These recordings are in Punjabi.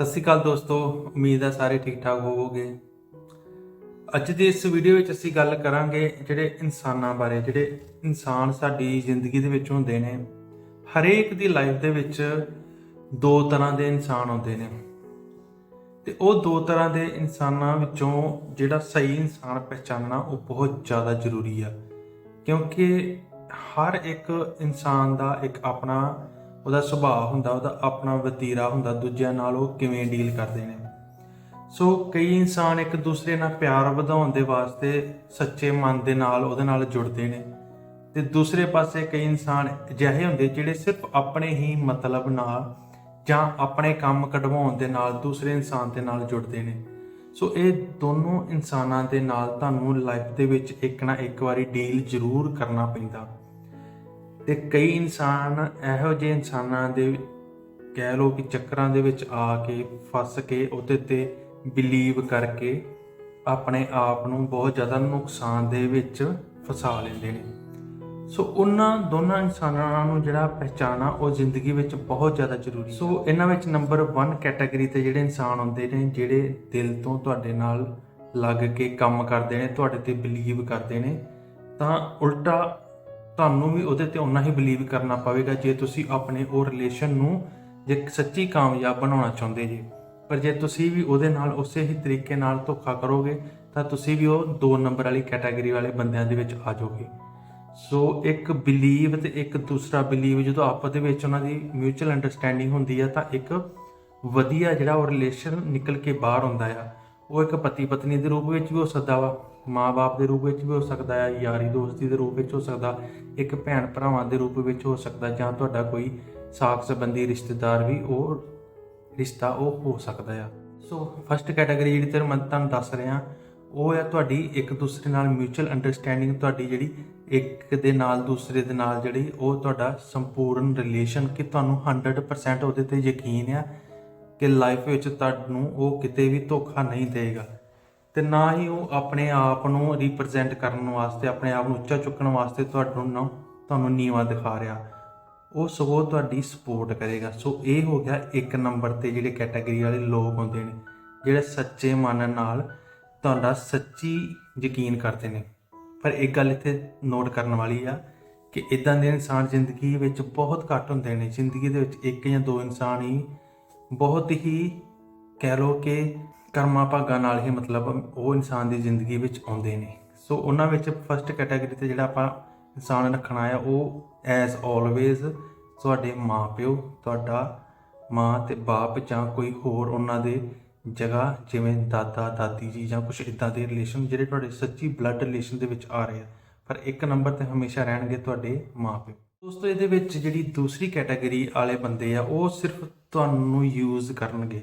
ਸਤਿ ਸ਼੍ਰੀ ਅਕਾਲ ਦੋਸਤੋ, ਉਮੀਦ ਹੈ ਸਾਰੇ ਠੀਕ ਠਾਕ ਹੋਵੋਗੇ। ਅੱਜ ਦੀ ਇਸ ਵੀਡੀਓ ਵਿੱਚ ਅਸੀਂ ਗੱਲ ਕਰਾਂਗੇ ਜਿਹੜੇ ਇਨਸਾਨਾਂ ਬਾਰੇ, ਜਿਹੜੇ ਇਨਸਾਨ ਸਾਡੀ ਜ਼ਿੰਦਗੀ ਦੇ ਵਿੱਚ ਹੁੰਦੇ ਨੇ। ਹਰੇਕ ਦੀ ਲਾਈਫ ਦੇ ਵਿੱਚ ਦੋ ਤਰ੍ਹਾਂ ਦੇ ਇਨਸਾਨ ਹੁੰਦੇ ਨੇ। ਤੇ ਉਹ ਦੋ ਤਰ੍ਹਾਂ ਦੇ ਇਨਸਾਨਾਂ ਵਿੱਚੋਂ ਜਿਹੜਾ ਸਹੀ ਇਨਸਾਨ ਪਛਾਨਣਾ ਉਹ ਬਹੁਤ ਜ਼ਿਆਦਾ ਜ਼ਰੂਰੀ ਆ। ਕਿਉਂਕਿ ਹਰ ਇੱਕ ਇਨਸਾਨ ਦਾ ਇੱਕ ਆਪਣਾ ਉਹਦਾ ਸੁਭਾਅ ਹੁੰਦਾ, ਉਹਦਾ ਆਪਣਾ ਵਤੀਰਾ ਹੁੰਦਾ, ਦੂਜਿਆਂ ਨਾਲ ਉਹ ਕਿਵੇਂ ਡੀਲ ਕਰਦੇ ਨੇ। ਸੋ ਕਈ ਇਨਸਾਨ ਇੱਕ ਦੂਸਰੇ ਨਾਲ ਪਿਆਰ ਵਧਾਉਣ ਦੇ ਵਾਸਤੇ ਸੱਚੇ ਮਨ ਦੇ ਨਾਲ ਉਹਦੇ ਨਾਲ ਜੁੜਦੇ ਨੇ। ਤੇ ਦੂਸਰੇ ਪਾਸੇ ਕਈ ਇਨਸਾਨ ਅਜਿਹੇ ਹੁੰਦੇ ਜਿਹੜੇ ਸਿਰਫ ਆਪਣੇ ਹੀ ਮਤਲਬ ਨਾਲ ਜਾਂ ਆਪਣੇ ਕੰਮ ਕਢਵਾਉਣ ਦੇ ਨਾਲ ਦੂਸਰੇ ਇਨਸਾਨ ਦੇ ਨਾਲ ਜੁੜਦੇ ਨੇ। ਸੋ ਇਹ ਦੋਨੋਂ ਇਨਸਾਨਾਂ ਦੇ ਨਾਲ ਤੁਹਾਨੂੰ ਲਾਈਫ ਦੇ ਵਿੱਚ ਇੱਕ ਨਾ ਇੱਕ ਵਾਰੀ ਡੀਲ ਜ਼ਰੂਰ ਕਰਨਾ ਪੈਂਦਾ। ਤੇ ਕਈ ਇਨਸਾਨ ਇਹੋ ਜਿਹੇ ਇਨਸਾਨਾਂ ਦੇ ਕਹਿ ਲੋ ਕਿ ਚੱਕਰਾਂ ਦੇ ਵਿੱਚ ਆ ਕੇ ਫਸ ਕੇ ਉਹਦੇ ਤੇ ਬਿਲੀਵ ਕਰਕੇ ਆਪਣੇ ਆਪ ਨੂੰ ਬਹੁਤ ਜ਼ਿਆਦਾ ਨੁਕਸਾਨ ਦੇ ਵਿੱਚ ਫਸਾ ਲੈਂਦੇ ਨੇ। ਸੋ ਉਹਨਾਂ ਦੋਨਾਂ ਇਨਸਾਨਾਂ ਨੂੰ ਜਿਹੜਾ ਪਹਿਚਾਨਾ ਉਹ ਜ਼ਿੰਦਗੀ ਵਿੱਚ ਬਹੁਤ ਜ਼ਿਆਦਾ ਜ਼ਰੂਰੀ ਸੋ ਇਹਨਾਂ ਵਿੱਚ ਨੰਬਰ 1 ਕੈਟਾਗਰੀ ਤੇ ਜਿਹੜੇ ਇਨਸਾਨ ਹੁੰਦੇ ਨੇ, ਜਿਹੜੇ ਦਿਲ ਤੋਂ ਤੁਹਾਡੇ ਨਾਲ ਲੱਗ ਕੇ ਕੰਮ ਕਰਦੇ ਨੇ, ਤੁਹਾਡੇ ਤੇ ਬਿਲੀਵ ਕਰਦੇ ਨੇ, ਤਾਂ ਉਲਟਾ ਤੁਹਾਨੂੰ ਵੀ ਉਹਦੇ ਤੇ ਉਨਾ ਹੀ ਬਿਲੀਵ ਕਰਨਾ ਪਵੇਗਾ ਜੇ ਤੁਸੀਂ ਆਪਣੇ ਉਹ ਰਿਲੇਸ਼ਨ ਨੂੰ ਜੇ ਸੱਚੀ ਕਾਮਯਾਬ ਬਣਾਉਣਾ ਚਾਹੁੰਦੇ ਜੇ। ਪਰ ਜੇ ਤੁਸੀਂ ਵੀ ਉਹਦੇ ਨਾਲ ਉਸੇ ਹੀ ਤਰੀਕੇ ਨਾਲ ਧੋਖਾ ਕਰੋਗੇ, ਤਾਂ ਤੁਸੀਂ ਵੀ ਉਹ ਦੋ ਨੰਬਰ ਵਾਲੀ ਕੈਟਾਗਰੀ ਵਾਲੇ ਬੰਦਿਆਂ ਦੇ ਵਿੱਚ ਆ ਜਾਓਗੇ। ਸੋ ਇੱਕ ਬਿਲੀਵ ਤੇ ਇੱਕ ਦੂਸਰਾ ਬਿਲੀਵ ਜਦੋਂ ਆਪਸ ਦੇ ਵਿੱਚ ਉਹਨਾਂ ਦੀ ਮਿਊਚੁਅਲ ਅੰਡਰਸਟੈਂਡਿੰਗ ਹੁੰਦੀ ਆ, ਤਾਂ ਇੱਕ ਵਧੀਆ ਜਿਹੜਾ ਉਹ ਰਿਲੇਸ਼ਨ ਨਿਕਲ ਕੇ ਬਾਹਰ ਆਉਂਦਾ ਆ। ਉਹ ਇੱਕ ਪਤੀ ਪਤਨੀ ਦੇ ਰੂਪ ਵਿੱਚ ਵੀ ਹੋ ਸਕਦਾ ਵਾ। ਮਾਂ-ਬਾਪ ਦੇ ਰੂਪ ਵਿੱਚ ਵੀ ਹੋ ਸਕਦਾ ਹੈ, ਯਾਰੀ ਦੋਸਤੀ ਦੇ ਰੂਪ ਵਿੱਚ ਹੋ ਸਕਦਾ, ਇੱਕ ਭੈਣ ਭਰਾਵਾਂ ਦੇ ਰੂਪ ਵਿੱਚ ਹੋ ਸਕਦਾ ਜਾਂ ਤੁਹਾਡਾ ਕੋਈ ਸਾਕ ਸੰਬੰਧੀ ਰਿਸ਼ਤੇਦਾਰ ਵੀ ਉਹ ਰਿਸ਼ਤਾ ਉਹ ਹੋ ਸਕਦਾ ਆ। ਸੋ ਫਸਟ ਕੈਟਾਗਰੀ ਜਿਹੜੀ ਤੇ ਮੈਂ ਤੁਹਾਨੂੰ ਦੱਸ ਰਿਹਾ, ਉਹ ਹੈ ਤੁਹਾਡੀ ਇੱਕ ਦੂਸਰੇ ਨਾਲ ਮਿਊਚੁਅਲ ਅੰਡਰਸਟੈਂਡਿੰਗ ਤੁਹਾਡੀ ਜਿਹੜੀ ਇੱਕ ਦੇ ਨਾਲ ਦੂਸਰੇ ਦੇ ਨਾਲ ਜਿਹੜੀ ਉਹ ਤੁਹਾਡਾ ਸੰਪੂਰਨ ਰਿਲੇਸ਼ਨ ਕਿ ਤੁਹਾਨੂੰ 100% ਉਹਦੇ ਤੇ ਯਕੀਨ ਆ ਕਿ ਲਾਈਫ ਵਿੱਚ ਤੁਹਾਨੂੰ ਉਹ ਕਿਤੇ ਵੀ ਧੋਖਾ ਨਹੀਂ ਦੇਗਾ। ਤੇ ਨਾ ਹੀ ਉਹ ਆਪਣੇ ਆਪ ਨੂੰ ਰਿਪਰੈਜ਼ੈਂਟ ਕਰਨ ਵਾਸਤੇ, ਆਪਣੇ ਆਪ ਨੂੰ ਉੱਚਾ ਚੁੱਕਣ ਵਾਸਤੇ ਤੁਹਾਨੂੰ ਨਾ ਤੁਹਾਨੂੰ ਨੀਵਾ ਦਿਖਾ ਰਿਹਾ। ਉਹ ਸਗੋਂ ਤੁਹਾਡੀ ਸਪੋਰਟ ਕਰੇਗਾ। ਸੋ ਇਹ ਹੋ ਗਿਆ ਇੱਕ ਨੰਬਰ ਤੇ ਜਿਹੜੇ ਕੈਟਾਗਰੀ ਵਾਲੇ ਲੋਕ ਹੁੰਦੇ ਨੇ, ਜਿਹੜੇ ਸੱਚੇ ਮਨ ਨਾਲ ਤੁਹਾਡਾ ਸੱਚੀ ਯਕੀਨ ਕਰਦੇ ਨੇ। ਪਰ ਇੱਕ ਗੱਲ ਇੱਥੇ ਨੋਟ ਕਰਨ ਵਾਲੀ ਆ ਕਿ ਇਦਾਂ ਦੇ ਇਨਸਾਨ ਜ਼ਿੰਦਗੀ ਵਿੱਚ ਬਹੁਤ ਘੱਟ ਹੁੰਦੇ ਨੇ। ਜ਼ਿੰਦਗੀ ਦੇ ਵਿੱਚ ਇੱਕ ਜਾਂ ਦੋ ਇਨਸਾਨ ਹੀ ਬਹੁਤ ਹੀ ਕਹਿ ਲੋ ਕਿ ਕਰਮਾ ਭਾਗਾਂ ਨਾਲ ਹੀ ਮਤਲਬ ਉਹ ਇਨਸਾਨ ਦੀ ਜ਼ਿੰਦਗੀ ਵਿੱਚ ਆਉਂਦੇ ਨੇ। ਸੋ ਉਹਨਾਂ ਵਿੱਚ ਫਸਟ ਕੈਟਾਗਰੀ ਤੇ ਜਿਹੜਾ ਆਪਾਂ ਇਨਸਾਨ ਰੱਖਣਾ ਆ, ਉਹ ਐਜ਼ ਆਲਵੇਜ਼ ਤੁਹਾਡੇ ਮਾਪਿਓ, ਤੁਹਾਡਾ ਮਾਂ ਤੇ ਬਾਪ ਜਾਂ ਕੋਈ ਹੋਰ ਉਹਨਾਂ ਦੇ ਜਗ੍ਹਾ, ਜਿਵੇਂ ਦਾਦਾ, ਦਾਦੀ ਜੀ ਜਾਂ ਕੁਝ ਇਦਾਂ ਦੇ ਰਿਲੇਸ਼ਨ ਜਿਹੜੇ ਤੁਹਾਡੇ ਸੱਚੀ ਬਲੱਡ ਰਿਲੇਸ਼ਨ ਦੇ ਵਿੱਚ ਆ ਰਹੇ ਆ। ਪਰ ਇੱਕ ਨੰਬਰ ਤੇ ਹਮੇਸ਼ਾ ਰਹਿਣਗੇ ਤੁਹਾਡੇ ਮਾਪਿਓ। ਦੋਸਤੋ, ਇਹਦੇ ਵਿੱਚ ਜਿਹੜੀ ਦੂਸਰੀ ਕੈਟਾਗਰੀ ਵਾਲੇ ਬੰਦੇ ਆ, ਉਹ ਸਿਰਫ ਤੁਹਾਨੂੰ ਯੂਜ਼ ਕਰਨਗੇ।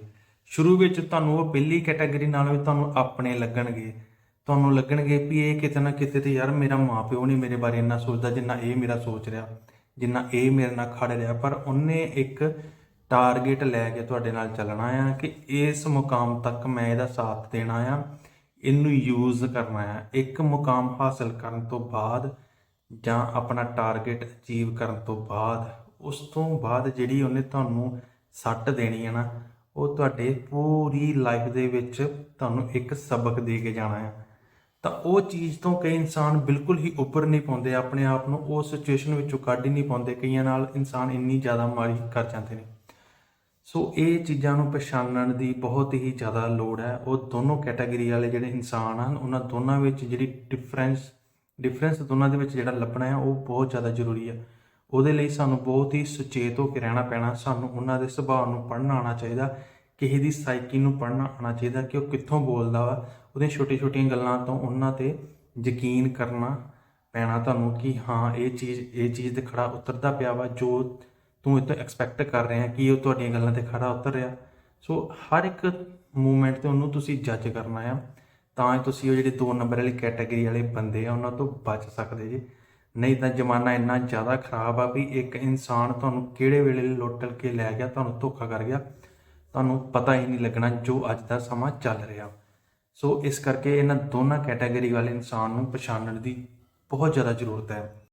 ਸ਼ੁਰੂ ਵਿੱਚ ਤੁਹਾਨੂੰ ਉਹ ਪਹਿਲੀ ਕੈਟਾਗਰੀ ਨਾਲ ਵੀ ਤੁਹਾਨੂੰ ਆਪਣੇ ਲੱਗਣਗੇ। ਤੁਹਾਨੂੰ ਲੱਗਣਗੇ ਵੀ ਇਹ ਕਿਤੇ ਨਾ ਕਿਤੇ ਤੇ ਯਾਰ ਮੇਰਾ ਮਾਪਿਓ ਨਹੀਂ ਮੇਰੇ ਬਾਰੇ ਇੰਨਾ ਸੋਚਦਾ ਜਿੰਨਾ ਇਹ ਮੇਰਾ ਸੋਚ ਰਿਹਾ, ਜਿੰਨਾ ਇਹ ਮੇਰੇ ਨਾਲ ਖੜ ਰਿਹਾ। ਪਰ ਉਹਨੇ ਇੱਕ ਟਾਰਗੇਟ ਲੈ ਕੇ ਤੁਹਾਡੇ ਨਾਲ ਚੱਲਣਾ ਆ ਕਿ ਇਸ ਮੁਕਾਮ ਤੱਕ ਮੈਂ ਇਹਦਾ ਸਾਥ ਦੇਣਾ ਆ, ਇਹਨੂੰ ਯੂਜ਼ ਕਰਨਾ ਆ। ਇੱਕ ਮੁਕਾਮ ਹਾਸਲ ਕਰਨ ਤੋਂ ਬਾਅਦ ਜਾਂ ਆਪਣਾ ਟਾਰਗੇਟ ਅਚੀਵ ਕਰਨ ਤੋਂ ਬਾਅਦ, ਉਸ ਤੋਂ ਬਾਅਦ ਜਿਹੜੀ ਉਹਨੇ ਤੁਹਾਨੂੰ ਸੱਟ ਦੇਣੀ ਹੈ ਨਾ ਉਹ ਤੁਹਾਡੇ ਪੂਰੀ ਲਾਈਫ ਦੇ ਵਿੱਚ ਤੁਹਾਨੂੰ ਇੱਕ ਸਬਕ ਦੇ ਕੇ ਜਾਣਾ ਹੈ। ਤਾਂ ਉਹ ਚੀਜ਼ ਤੋਂ ਕਈ ਇਨਸਾਨ ਬਿਲਕੁਲ ਹੀ ਉੱਪਰ ਨਹੀਂ ਪਾਉਂਦੇ, ਆਪਣੇ ਆਪ ਨੂੰ ਉਸ ਸਿਚੁਏਸ਼ਨ ਵਿੱਚੋਂ ਕੱਢ ਹੀ ਨਹੀਂ ਪਾਉਂਦੇ। ਕਈਆਂ ਨਾਲ ਇਨਸਾਨ ਇੰਨੀ ਜ਼ਿਆਦਾ ਮਾਰੀ ਕਰ ਜਾਂਦੇ ਨੇ। ਸੋ ਇਹ ਚੀਜ਼ਾਂ ਨੂੰ ਪਛਾਣਨ ਦੀ ਬਹੁਤ ਹੀ ਜ਼ਿਆਦਾ ਲੋੜ ਹੈ। ਉਹ ਦੋਨੋਂ ਕੈਟਾਗਰੀ ਵਾਲੇ ਜਿਹੜੇ ਇਨਸਾਨ ਹਨ, ਉਹਨਾਂ ਦੋਨਾਂ ਵਿੱਚ ਜਿਹੜੀ ਡਿਫਰੈਂਸ ਡਿਫਰੈਂਸ ਦੋਨਾਂ ਦੇ ਵਿੱਚ ਜਿਹੜਾ ਲੱਭਣਾ ਹੈ, ਉਹ ਬਹੁਤ ਜ਼ਿਆਦਾ ਜ਼ਰੂਰੀ ਹੈ। ਉਹਦੇ ਲਈ ਸਾਨੂੰ ਬਹੁਤ ਹੀ ਸੁਚੇਤ ਹੋ ਕੇ ਰਹਿਣਾ ਪੈਣਾ, ਸਾਨੂੰ ਉਹਨਾਂ ਦੇ ਸੁਭਾਅ ਨੂੰ ਪੜ੍ਹਨਾ ਆਉਣਾ ਚਾਹੀਦਾ, ਕਿਸੇ ਦੀ ਸਾਈਕੀ ਨੂੰ ਪੜ੍ਹਨਾ ਆਉਣਾ ਚਾਹੀਦਾ ਕਿ ਉਹ ਕਿੱਥੋਂ ਬੋਲਦਾ ਵਾ। ਉਹਦੀਆਂ ਛੋਟੀਆਂ-ਛੋਟੀਆਂ ਗੱਲਾਂ ਤੋਂ ਉਹਨਾਂ ਤੇ ਯਕੀਨ ਕਰਨਾ ਪੈਣਾ ਤੁਹਾਨੂੰ ਕਿ ਹਾਂ, ਇਹ ਚੀਜ਼ ਇਹ ਚੀਜ਼ ਤੇ ਖੜਾ ਉਤਰਦਾ ਪਿਆ ਵਾ, ਜੋ ਤੂੰ ਇਹ ਐਕਸਪੈਕਟ ਕਰ ਰਿਹਾ, ਕਿ ਉਹ ਤੁਹਾਡੀਆਂ ਗੱਲਾਂ ਤੇ ਖੜਾ ਉਤਰ ਰਿਹਾ। ਸੋ ਹਰ ਇੱਕ ਮੂਵਮੈਂਟ ਤੇ ਉਹਨੂੰ ਤੁਸੀਂ ਜੱਜ ਕਰਨਾ ਆ, ਤਾਂ ਤੁਸੀਂ ਉਹ ਜਿਹੜੇ ਦੋ ਨੰਬਰ ਵਾਲੀ ਕੈਟਾਗਰੀ ਵਾਲੇ ਬੰਦੇ ਆ, ਉਹਨਾਂ ਤੋਂ ਬਚ ਸਕਦੇ ਜੀ। ਨਹੀਂ ਤਾਂ ਜ਼ਮਾਨਾ ਇੰਨਾ ਜ਼ਿਆਦਾ ਖਰਾਬ ਆ ਵੀ ਇੱਕ ਇਨਸਾਨ ਤੁਹਾਨੂੰ ਕਿਹੜੇ ਵੇਲੇ ਲੁੱਟ ਕੇ ਲੈ ਗਿਆ, ਤੁਹਾਨੂੰ ਧੋਖਾ ਕਰ ਗਿਆ, ਤੁਹਾਨੂੰ ਪਤਾ ਹੀ ਨਹੀਂ ਲੱਗਣਾ ਜੋ ਅੱਜ ਦਾ ਸਮਾਂ ਚੱਲ ਰਿਹਾ। ਸੋ ਇਸ ਕਰਕੇ ਇਹਨਾਂ ਦੋਨਾਂ ਕੈਟਾਗਰੀ ਵਾਲੇ ਇਨਸਾਨ ਨੂੰ ਪਛਾਣਨ ਦੀ ਬਹੁਤ ਜ਼ਿਆਦਾ ਜ਼ਰੂਰਤ ਹੈ।